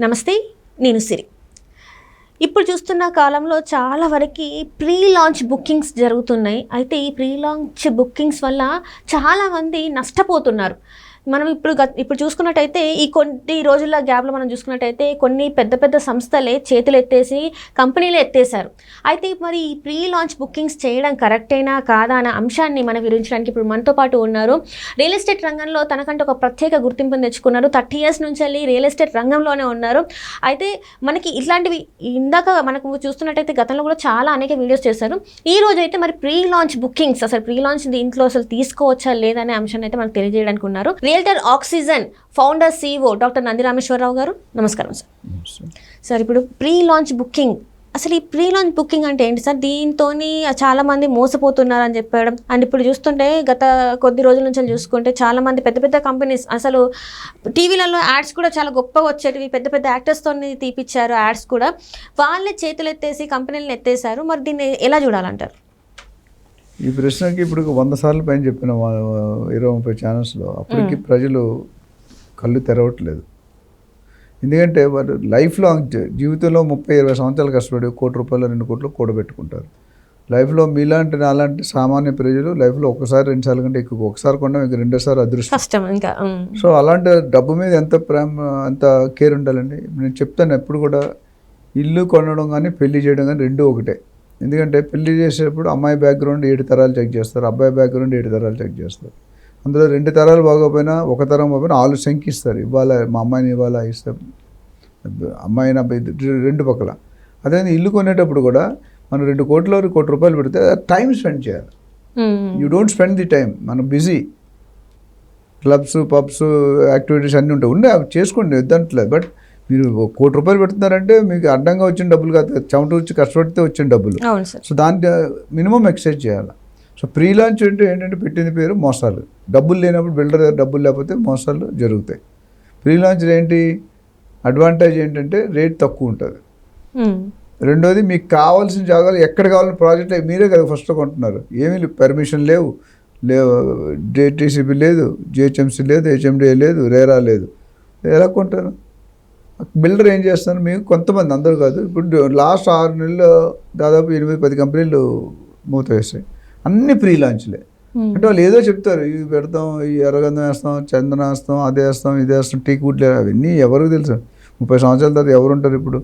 నమస్తే నేను సిరి. ఇప్పుడు చూస్తున్న కాలంలో చాలా వరకు ప్రీ లాంచ్ బుకింగ్స్ జరుగుతున్నాయి. అయితే ఈ ప్రీ లాంచ్ బుకింగ్స్ వల్ల చాలామంది నష్టపోతున్నారు. మనం ఇప్పుడు గత- ఇప్పుడు చూసుకున్నట్టయితే ఈ కొన్ని రోజుల గ్యాప్లో మనం చూసుకున్నట్టయితే కొన్ని పెద్ద పెద్ద సంస్థలే చేతులు ఎత్తేసి కంపెనీలు ఎత్తేసారు అయితే మరి ఈ ప్రీ లాంచ్ బుకింగ్స్ చేయడం కరెక్టేనా కాదా అనే అంశాన్ని మనం వివరించడానికి ఇప్పుడు మనతో పాటు ఉన్నారు. రియల్ ఎస్టేట్ రంగంలో తనకంటే ఒక ప్రత్యేక గుర్తింపును తెచ్చుకున్నారు. థర్టీ ఇయర్స్ నుంచి వెళ్ళి రియల్ ఎస్టేట్ రంగంలోనే ఉన్నారు. అయితే మనకి ఇట్లాంటివి ఇందాక మనకు చూస్తున్నట్టయితే గతంలో కూడా చాలా అనేక వీడియోస్ చేశారు. ఈ రోజు అయితే మరి ప్రీ లాంచ్ బుకింగ్స్ అసలు ప్రీ లాంచ్ దీంట్లో అసలు తీసుకోవచ్చా లేదనే అంశాన్ని అయితే మనకు తెలియజేయడానికి ఉన్నారు. Realtor oxygen founder CEO doctor Nandi Rameshwara Rao garu. నమస్కారం సార్. సార్ ఇప్పుడు ప్రీ లాంచ్ బుకింగ్. అసలు ఈ ప్రీ లాంచ్ బుకింగ్ అంటే ఏంటి సార్? దీంతో చాలా మంది మోసపోతున్నారు అని చెప్పడం. అండ్ ఇప్పుడు చూస్తుంటే గత కొద్ది రోజుల నుంచి చూసుకుంటే చాలా మంది పెద్ద పెద్ద కంపెనీస్ అసలు టీవీలలో యాడ్స్ కూడా చాలా గొప్పగా వచ్చేటివి. పెద్ద పెద్ద యాక్టర్స్తో తీపిచ్చారు యాడ్స్ కూడా. వాళ్ళే చేతులు ఎత్తేసి కంపెనీలను ఎత్తేసారు మరి దీన్ని ఎలా చూడాలంటారు? ఈ ప్రశ్నకి ఇప్పుడు వంద సార్లు పైన చెప్పిన ఇరవై ముప్పై ఛానల్స్లో అప్పటికి ప్రజలు కళ్ళు తెరవట్లేదు. ఎందుకంటే వారు లైఫ్ లాంగ్ జీవితంలో ముప్పై ఇరవై సంవత్సరాలు కష్టపడి కోటి రూపాయలు రెండు కోట్లు కూడబెట్టుకుంటారు. లైఫ్లో మీలాంటి నాలాంటి సామాన్య ప్రజలు లైఫ్లో ఒకసారి రెండు సార్లు కంటే ఎక్కువ ఒకసారి కొనడం ఇంక రెండోసారి అదృష్టం. ఇంకా. సో అలాంటి డబ్బు మీద ఎంత ప్రేమ ఎంత కేర్ ఉండాలండి? నేను చెప్తాను ఎప్పుడు కూడా ఇల్లు కొనడం కానీ పెళ్ళి చేయడం కానీ రెండు ఒకటే. ఎందుకంటే పెళ్ళి చేసేటప్పుడు అమ్మాయి బ్యాక్గ్రౌండ్ ఏడు తరాలు చెక్ చేస్తారు అబ్బాయి బ్యాక్గ్రౌండ్ ఏడు తరాలు చెక్ చేస్తారు. అందులో రెండు తరాలు బాగోపోయినా ఒక తరం బాగోపోయినా వాళ్ళు శంకిస్తారు ఇవ్వాలా మా అమ్మాయిని ఇవ్వాలా ఇస్తాం అమ్మాయిని అబ్బాయి రెండు పక్కల. అదే ఇల్లు కొనేటప్పుడు కూడా మనం రెండు కోట్ల వరకు కోటి రూపాయలు పెడితే టైం స్పెండ్ చేయాలి. You don't spend the time మనం బిజీ క్లబ్స్ పబ్స్ యాక్టివిటీస్ అన్నీ ఉంటాయి. ఉండే అవి చేసుకోండి వద్దంటలేదు. బట్ మీరు కోటి రూపాయలు పెడుతున్నారంటే మీకు అడ్డంగా వచ్చిన డబ్బులు కాదు. చెమట వచ్చి కష్టపడితే వచ్చిన డబ్బులు. సో దాన్ని మినిమం ఎక్సైజ్ చేయాలి. సో ప్రీ లాంచ్ అంటే ఏంటంటే పెట్టింది పేరు మోసాలు. డబ్బులు లేనప్పుడు బిల్డర్ దగ్గర డబ్బులు లేకపోతే మోసాలు జరుగుతాయి. ప్రీ లాంచ్ ఏంటి? అడ్వాంటేజ్ ఏంటంటే రేట్ తక్కువ ఉంటుంది. రెండోది మీకు కావాల్సిన జాగాలు ఎక్కడ కావాలని ప్రాజెక్ట్ మీరే కదా ఫస్ట్ కొంటున్నారు. ఏమీ పర్మిషన్ లేవు. లేవు. జేటీసీబీ లేదు. జిహెచ్ఎంసీ లేదు. హెచ్ఎండిఏ లేదు. రేరా లేదు. ఎలా కొంటారు? బిల్డర్ ఏం చేస్తారు మీకు కొంతమంది అందరూ కాదు. ఇప్పుడు లాస్ట్ ఆరు నెలలు దాదాపు ఎనిమిది పది కంపెనీలు మూత వేస్తాయి అన్ని ప్రీ లాంచ్లే. అంటే వాళ్ళు ఏదో చెప్తారు. ఇవి పెడతాం ఈ ఎర్రగంధం వేస్తాం చందన వేస్తాం అదే వేస్తాం ఇది వేస్తాం టీ వుడ్ అవన్నీ ఎవరికి తెలుసు? ముప్పై సంవత్సరాల తర్వాత ఎవరు ఉంటారు ఇప్పుడు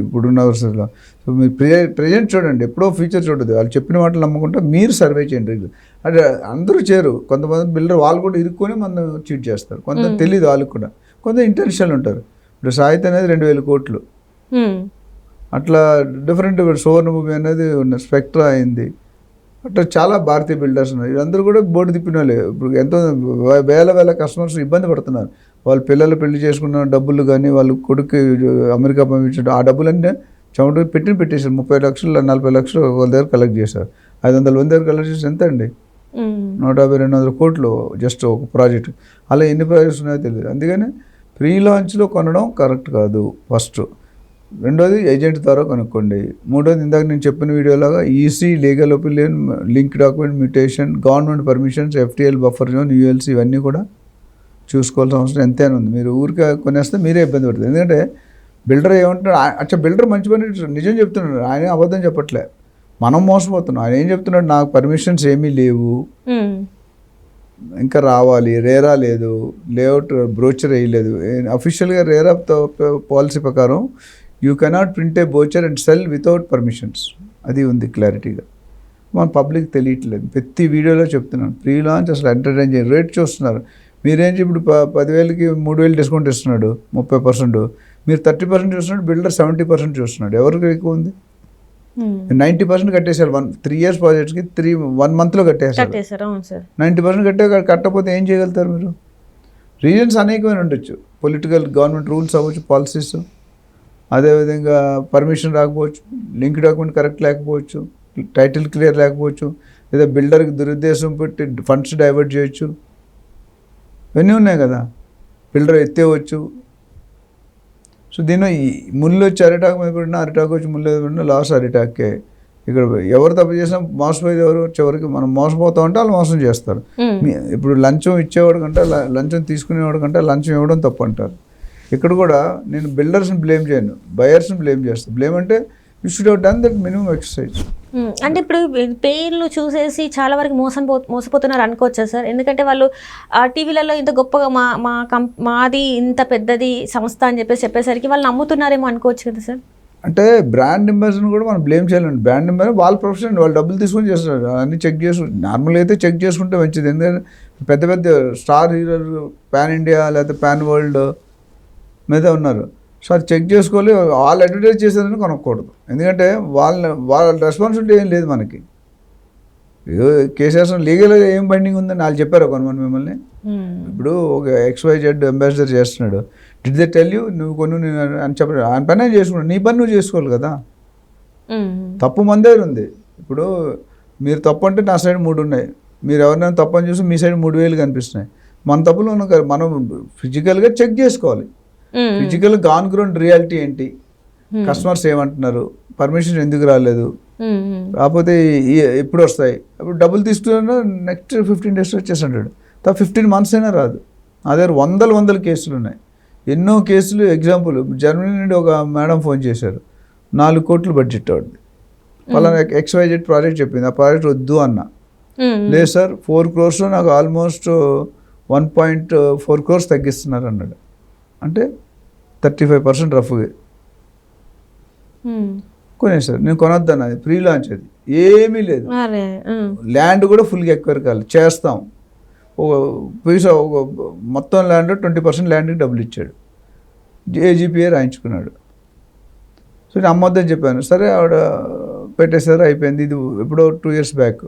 ఇప్పుడున్న పరిస్థితుల్లో. సో మీరు ప్రే ప్రజెంట్ చూడండి. ఎప్పుడో ఫ్యూచర్ చూడదు. వాళ్ళు చెప్పిన మాటలు నమ్ముకుంటే మీరు సర్వే చేయండి. అంటే అందరూ చేరు. కొంతమంది బిల్డర్ వాళ్ళు కూడా ఇరుక్కొని మనం చీట్ చేస్తారు. కొంత తెలియదు వాళ్ళకి కూడా. కొంత ఇంటెన్షన్ ఉంటారు. ఇప్పుడు సాహిత్య అనేది రెండు వేల కోట్లు. అట్లా డిఫరెంట్ సువర్ణ భూమి అనేది ఉన్న స్పెక్ట్రా అయింది. అట్లా చాలా భారతీయ బిల్డర్స్ ఉన్నారు. వీళ్ళందరూ కూడా బోర్డు తిప్పిన వాళ్ళే. ఇప్పుడు ఎంతో వేల వేల కస్టమర్స్ ఇబ్బంది పడుతున్నారు. వాళ్ళ పిల్లలు పెళ్ళి చేసుకున్న డబ్బులు కానీ వాళ్ళు కొడుకు అమెరికా పంపించడం ఆ డబ్బులన్నీ చెమట పెట్టి పెట్టేశారు. ముప్పై లక్షలు నలభై లక్షలు వాళ్ళ దగ్గర కలెక్ట్ చేశారు. ఐదు వందల మంది దగ్గర కలెక్ట్ చేసి ఎంత అండి. నూట యాభై రెండు వందల కోట్లు జస్ట్ ఒక ప్రాజెక్ట్ అలా ఎన్ని ప్రాజెక్ట్స్ ఉన్నాయో తెలియదు. అందుకని ప్రీ లాంచ్లో కొనడం కరెక్ట్ కాదు. ఫస్ట్ రెండోది ఏజెంట్ ద్వారా కొనుక్కోండి. మూడోది ఇందాక నేను చెప్పిన వీడియోలాగా EC legal opinion link document mutation government permissions FTL buffer zone ULC ఇవన్నీ కూడా చూసుకోవాల్సిన అవసరం ఎంతైనా ఉంది. మీరు ఊరికే కొనేస్తే మీరే ఇబ్బంది పడుతుంది ఎందుకంటే బిల్డర్ ఏమంటున్నాడు అచ్చా బిల్డర్ మంచి పని నిజం చెప్తున్నాడు. ఆయన అబద్ధం చెప్పట్లే. మనం మోసపోతున్నాం. ఆయన ఏం చెప్తున్నాడు? నాకు పర్మిషన్స్ ఏమీ లేవు. ఇంకా రావాలి రేరా లేదు లేఅవుట్ బ్రోచర్ వేయలేదు. అఫీషియల్గా రేరా పాలసీ ప్రకారం you cannot print a brochure and sell without permissions అది ఉంది క్లారిటీగా మన పబ్లిక్ తెలియట్లేదు. ప్రతి వీడియోలో చెప్తున్నాను. ప్రీ లాంచ్ అసలు ఎంటర్టైన్ చేయండి రేట్ చూస్తున్నారు. మీరేంటి ఇప్పుడు ప పదివేలకి మూడు వేలు డిస్కౌంట్ ఇస్తున్నాడు ముప్పై పర్సెంట్ మీరు థర్టీ పర్సెంట్ చూస్తున్నాడు బిల్డర్ సెవెంటీ పర్సెంట్ చూస్తున్నాడు. ఎవరికి ఎక్కువ ఉంది? నైంటీ పర్సెంట్ కట్టేశారు. వన్ త్రీ ఇయర్స్ ప్రాజెక్ట్స్కి త్రీ వన్ మంత్లో సార్. నైంటీ పర్సెంట్ కట్టే కట్టకపోతే ఏం చేయగలుగుతారు మీరు? రీజన్స్ అనేకమైన ఉండొచ్చు. పొలిటికల్ గవర్నమెంట్ రూల్స్ అవ్వచ్చు పాలసీస్ అదేవిధంగా పర్మిషన్ రాకపోవచ్చు లింక్ డాక్యుమెంట్ కరెక్ట్ లేకపోవచ్చు టైటిల్ క్లియర్ లేకపోవచ్చు లేదా బిల్డర్కి దురుద్దేశం పెట్టి ఫండ్స్ డైవర్ట్ చేయొచ్చు. ఇవన్నీ ఉన్నాయి కదా. బిల్డర్ ఎత్తేవచ్చు సో దీనిలో ఈ ముళ్ళు వచ్చి అరిటాక్ మీద పడినా అరిటాక్ వచ్చి ముళ్ళు మీద పడినా లాస్ అరిటాకే ఇక్కడ ఎవరు తప్పు చేసినా మోసపోయేది ఎవరు? చివరికి మనం మోసపోతాం అంటే వాళ్ళు మోసం చేస్తారు. ఇప్పుడు లంచం ఇచ్చేవాడు కంటే లంచం తీసుకునేవాడు కంటే లంచం ఇవ్వడం తప్పు అంటారు. ఇక్కడ కూడా నేను బిల్డర్స్ని బ్లేమ్ చేయను బయర్స్ని బ్లేమ్ చేస్తాను బ్లేమ్ అంటే you should have done that minimum exercise. అంటే ఇప్పుడు పేర్లు చూసేసి చాలా వరకు మోసం పో మోసపోతున్నారు అనుకోవచ్చా సార్? ఎందుకంటే వాళ్ళు ఆ టీవీలలో ఇంత గొప్పగా మా మా కం మాది ఇంత పెద్దది సంస్థ అని చెప్పేసి చెప్పేసరికి వాళ్ళు నమ్ముతున్నారేమో అనుకోవచ్చు కదా సార్? అంటే బ్రాండ్ ఎంబర్స్ని కూడా మనం బ్లేమ్ చేయలేండి బ్రాండ్ ఎంబర్ వాళ్ళ ప్రొఫెషన్ వాళ్ళు డబ్బులు తీసుకొని చేస్తారు. అన్ని చెక్ చేసు నార్మల్గా అయితే చెక్ చేసుకుంటే మంచిది. ఎందుకంటే పెద్ద పెద్ద స్టార్ హీరోలు పాన్ ఇండియా లేకపోతే పాన్ వరల్డ్ మీద ఉన్నారు. సో అది చెక్ చేసుకోవాలి. వాళ్ళు అడ్వర్టైజ్ చేసేదని కొనకూడదు. ఎందుకంటే వాళ్ళ వాళ్ళ రెస్పాన్సిబిలిటీ ఏం లేదు మనకి. కేసీఆర్ లీగల్గా ఏం బైండింగ్ ఉందని వాళ్ళు చెప్పారు కొనమని మిమ్మల్ని. మ్మ్. ఇప్పుడు ఒక ఎక్స్వై జెడ్ అంబాసిడర్ చేస్తున్నాడు. డిడ్ దే టెల్ యూ నువ్వు కొను నేను అని చెప్పాడు ఆయన పని చేసుకున్నాడు నీ పని నువ్వు చేసుకోవాలి కదా. తప్పు మన దగ్గర ఉంది. ఇప్పుడు మీరు తప్పు అంటే నా సైడ్ మూడు ఉన్నాయి. మీరు ఎవరినైనా తప్పు అని చూసి మీ సైడ్ మూడు వేలు కనిపిస్తున్నాయి. మన తప్పులు మనం ఫిజికల్గా చెక్ చేసుకోవాలి. మ్మ్. ఫిజికల్గా ఆన్ గ్రౌండ్ రియాలిటీ ఏంటి? కస్టమర్స్ ఏమంటున్నారు? పర్మిషన్ ఎందుకు రాలేదు. మ్మ్. రాకపోతే ఈ- ఎప్పుడు వస్తాయి? అప్పుడు డబ్బులు తీసుకున్నా నెక్స్ట్ ఫిఫ్టీన్ డేస్ వచ్చేసి అంటాడు. తా ఫిఫ్టీన్ మంత్స్ అయినా రాదు. నా దగ్గర వందల వందల కేసులు ఉన్నాయి. ఎన్నో కేసులు ఎగ్జాంపుల్ జర్మనీ నుండి ఒక మేడం ఫోన్ చేశారు. నాలుగు కోట్లు బడ్జెట్ వాడిది. పలానా ఎక్స్వైజెడ్ ప్రాజెక్ట్ చెప్పింది. ఆ ప్రాజెక్ట్ వద్దు అన్న. లేదు సార్ ఫోర్ క్రోర్స్లో నాకు almost one point four crores తగ్గిస్తున్నారు అన్నాడు. అంటే థర్టీ ఫైవ్ పర్సెంట్ రఫ్గా. కొనేసారు నేను కొనొద్దాను అది ప్రీ లాంచ్ అది. ఏమీ లేదు. ల్యాండ్ కూడా ఫుల్గా ఎక్వైర్ కావాలి చేస్తాం. ఒక పైసా ఒక మొత్తం ల్యాండ్ ట్వంటీ పర్సెంట్ ల్యాండ్కి డబ్బులు ఇచ్చాడు. ఏజీపీఏ రాయించుకున్నాడు. సో నేను అమ్మొద్దని చెప్పాను. సరే ఆవిడ పెట్టేశారు అయిపోయింది. ఇది ఎప్పుడో two years back.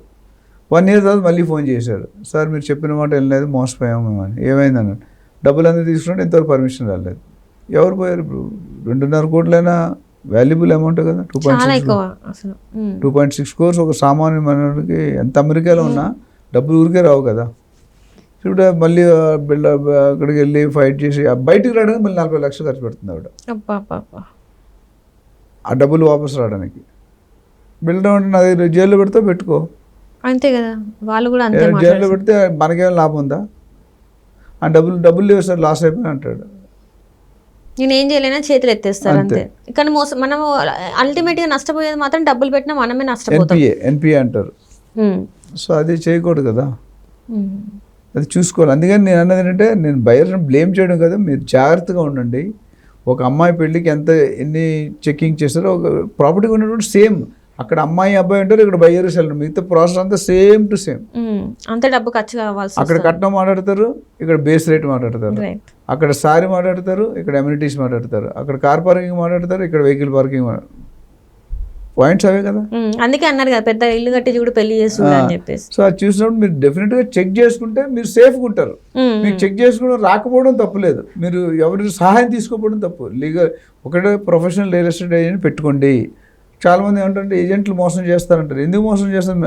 One year తర్వాత మళ్ళీ ఫోన్ చేశారు సార్ మీరు చెప్పిన మాట వెళ్ళలేదు మోసపోయాము అని. ఏమైంది అన్నాడు. డబ్బులు అందరూ తీసుకుంటే ఇంతవరకు పర్మిషన్ రాలేదు. ఎవరు పోయారు ఇప్పుడు? రెండున్నర కోట్లైనా వాల్యుబుల్ అమౌంట్ కదా? Two point. Two point six crores ఒక సామాన్య మనకి ఎంత అమెరికాలో ఉన్నా డబ్బులు ఊరికే రావు కదా. ఇప్పుడు మళ్ళీ బిల్డ్ అక్కడికి వెళ్ళి ఫైట్ చేసి బయటికి రావడానికి మళ్ళీ నలభై లక్షలు ఖర్చు పెడుతుంది ఆవిడ. ఆ డబ్బులు వాపస్ రావడానికి. బిల్డర్ అంటే నా దగ్గర జైల్లో పెడితే పెట్టుకో. అంతే కదా. వాళ్ళు కూడా జైల్లో పెడితే మనకేం లాభం ఉందా? ఆ డబ్బులు డబ్బులు లేవు సార్ లాస్ అయిపోయినా అంటాడు. నేను ఏం చేయలేనా? చేతులు ఎత్తేస్తారు అంతే. కానీ మోసం మనము అల్టిమేట్గా నష్టపోయేది మాత్రం డబ్బులు పెట్టినా మనమే నష్టపోతాం. ఎన్పిఏ అంటారు. సో అది చేయకూడదు కదా. అది చూసుకోవాలి. అందుకని నేను అన్నది ఏంటంటే నేను బయర్ని బ్లేమ్ చేయడం కదా మీరు జాగ్రత్తగా ఉండండి. ఒక అమ్మాయి పెళ్ళికి ఎంత ఎన్ని చెకింగ్ చేస్తారో ఒక ప్రాపర్టీ ఉన్నటువంటి సేమ్ అక్కడ అమ్మాయి అబ్బాయి ఉంటారు ఇక్కడ బయ్యర్ సెల్లర్ మిగతా ప్రాసెస్ అంతా సేమ్ టు సేమ్. అంత డబ్బు ఖర్చు కావాల్సి అక్కడ కట్నం మాట్లాడతారు ఇక్కడ బేస్ రేట్ మాట్లాడతారు. అక్కడ సారీ మాట్లాడతారు ఇక్కడ అమ్యూనిటీస్ మాట్లాడతారు. అక్కడ కార్ పార్కింగ్ మాట్లాడతారు ఇక్కడ వెహికల్ పార్కింగ్ పాయింట్స్ అవే కదా? అందుకే అన్నారు కదా పెద్ద ఇల్లు కట్టి చూడు పెళ్ళి చెప్పేసి. సో అది చూసినప్పుడు మీరు డెఫినెట్గా చెక్ చేసుకుంటే మీరు సేఫ్గా ఉంటారు. మీకు చెక్ చేసుకోవడం రాకపోవడం తప్పులేదు మీరు ఎవరి సహాయం తీసుకోకపోవడం తప్పు. లీగల్ ఒకటే ప్రొఫెషనల్ రియల్ ఎస్టేట్ ఏజెంట్ పెట్టుకోండి. చాలామంది ఏమంటారంటే ఏజెంట్లు మోసం చేస్తారంటారు. ఎందుకు మోసం చేస్తారు?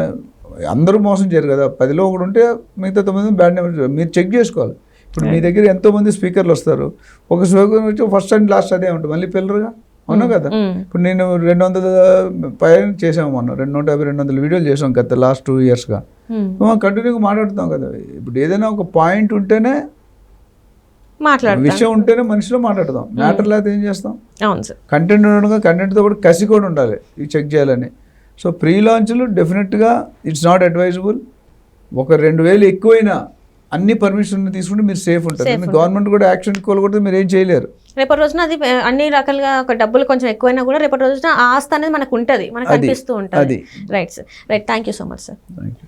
అందరూ మోసం చేయరు కదా. పదిలో ఒకడు ఉంటే మిగతా తొమ్మిది బ్యాడ్ నెంబర్ మీరు చెక్ చేసుకోవాలి. ఇప్పుడు మీ దగ్గర ఎంతో మంది స్పీకర్లు వస్తారు. ఒక స్పీకర్ వచ్చి ఫస్ట్ అండ్ లాస్ట్ అదే ఉంటుంది. మళ్ళీ పిల్లరుగా అవునా కదా? మ్మ్. ఇప్పుడు నేను రెండు వందల పైన చేసాము మొన్న. రెండు నూట యాభై రెండు వందల వీడియోలు చేసాం గత లాస్ట్ టూ ఇయర్స్గా. కంటిన్యూగా మాట్లాడుతాం కదా. ఇప్పుడు ఏదైనా ఒక పాయింట్ ఉంటేనే మాట్లాడతాను. విషయం ఉంటేనే మనిషిలో మాట్లాడదాం. మ్యాటర్ లేకపోతే ఏం చేస్తాం? అవును సార్. కంటెంట్ ఉండగా కంటెంట్తో కూడా కసి కూడా ఉండాలి ఇది చెక్ చేయాలని. సో ప్రీ లాంచ్లు డెఫినెట్గా ఇట్స్ నాట్ అడ్వైజబుల్. ఒక రెండు వేలు ఎక్కువైనా అన్ని పర్మిషన్ తీసుకుంటే మీరు సేఫ్ ఉంటారు. గవర్నమెంట్ కూడా యాక్షన్ కోలుకుంటే మీరు ఏం చేయలేరు. రేపటి రోజున అది అన్ని రకాలుగా ఒక డబ్బులు కొంచెం ఎక్కువైనా కూడా రేపటి రోజున ఆస్తి అనేది మనకు ఉంటుంది. మనకు అనిపిస్తూ ఉంటుంది. Right sir right thank you so much sir